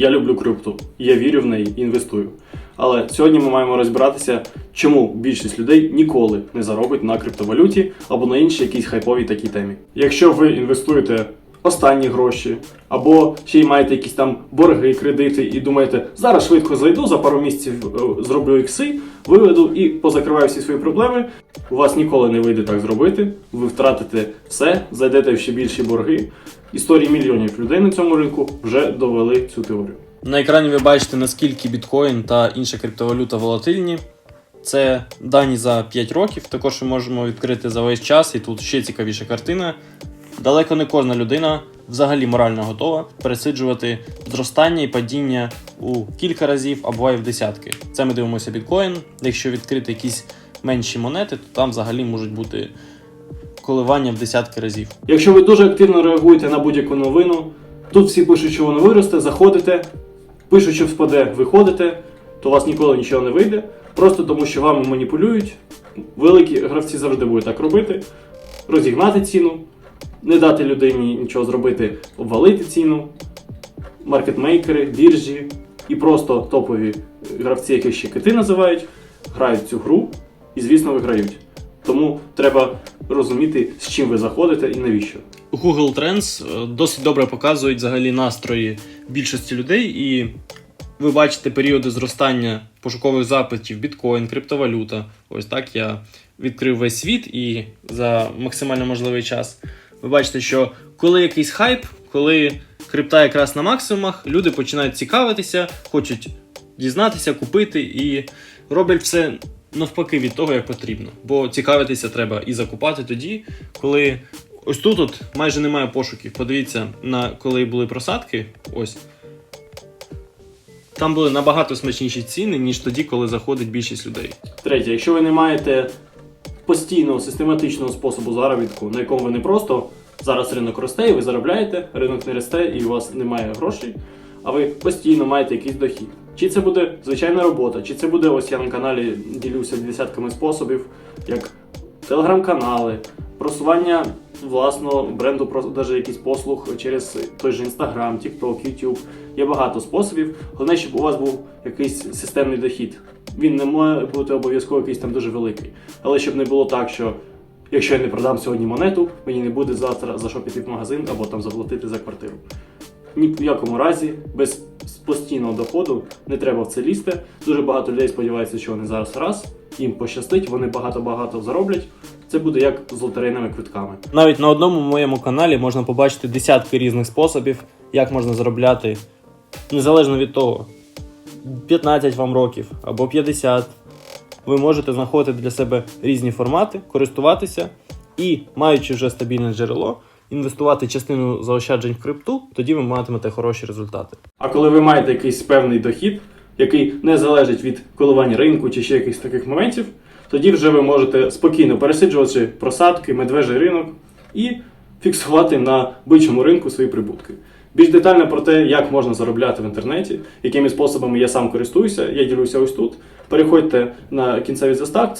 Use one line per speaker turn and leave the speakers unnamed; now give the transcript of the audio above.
Я люблю крипту, я вірю в неї інвестую. Але сьогодні ми маємо розбиратися, чому більшість людей ніколи не заробить на криптовалюті або на іншій якійсь хайповій такій темі. Якщо ви інвестуєте останні гроші, або ще й маєте якісь там борги, кредити, і думаєте, зараз швидко зайду, за пару місяців е, зроблю ікси, виведу і позакриваю всі свої проблеми. У вас ніколи не вийде так зробити. Ви втратите все, зайдете в ще більші борги. Історії мільйонів людей на цьому ринку вже довели цю теорію.
На екрані ви бачите, наскільки біткоін та інша криптовалюта волатильні. Це дані за 5 років. Також ми можемо відкрити за весь час, і тут ще цікавіша картина. Далеко не кожна людина взагалі морально готова пересиджувати зростання і падіння у кілька разів, а буває в десятки. Це ми дивимося біткоін. Якщо відкрити якісь менші монети, то там взагалі можуть бути коливання в десятки разів.
Якщо ви дуже активно реагуєте на будь-яку новину, тут всі пишуть, що воно виросте, заходите, пишуть, що впаде, виходите, то у вас ніколи нічого не вийде. Просто тому, що вами маніпулюють. Великі гравці завжди будуть так робити: розігнати ціну, не дати людині нічого зробити, обвалити ціну, маркетмейкери, біржі і просто топові гравці, яких ще кити називають, грають цю гру і, звісно, виграють. Тому треба розуміти, з чим ви заходите і навіщо.
Google Trends е, досить добре показують взагалі настрої більшості людей, і ви бачите періоди зростання пошукових запитів, біткоін, криптовалюта. Ось так я відкрив весь світ і за максимально можливий час. Ви бачите, що коли якийсь хайп, коли крипта якраз на максимумах, люди починають цікавитися, хочуть дізнатися, купити і роблять все навпаки від того, як потрібно. Бо цікавитися треба і закупати тоді, коли ось тут от майже немає пошуків. Подивіться, на коли були просадки, ось. Там були набагато смачніші ціни, ніж тоді, коли заходить більшість людей.
Третє, якщо ви не маєте постійного систематичного способу заробітку, на якому ви не просто зараз ринок росте і ви заробляєте, ринок не росте і у вас немає грошей, а ви постійно маєте якийсь дохід. Чи це буде звичайна робота, чи це буде ось я на каналі ділюся десятками способів, як телеграм-канали, просування власного бренду, просто даже якийсь послуг через той же Instagram, TikTok, YouTube. Є багато способів. Головне, щоб у вас був якийсь системний дохід. Він не має бути обов'язково якийсь там дуже великий. Але щоб не було так, що якщо я не продам сьогодні монету, мені не буде завтра за що піти в магазин або там заплатити за квартиру. Ні в якому разі без постійного доходу не треба в це лізти. Дуже багато людей сподіваються, що вони зараз раз їм пощастить, вони багато-багато зароблять. Це буде як з лотерейними квитками.
Навіть на одному моєму каналі можна побачити десятки різних способів, як можна заробляти, незалежно від того, 15 вам років або 50. Ви можете знаходити для себе різні формати, користуватися і, маючи вже стабільне джерело, інвестувати частину заощаджень в крипту, тоді ви матимете хороші результати.
А коли ви маєте якийсь певний дохід, який не залежить від коливання ринку чи ще якихось таких моментів, тоді вже ви можете спокійно пересиджувати просадки, медвежий ринок і фіксувати на бичому ринку свої прибутки. Більш детально про те, як можна заробляти в інтернеті, якими способами я сам користуюся, я ділюся ось тут. Переходьте на кінцевий заставці.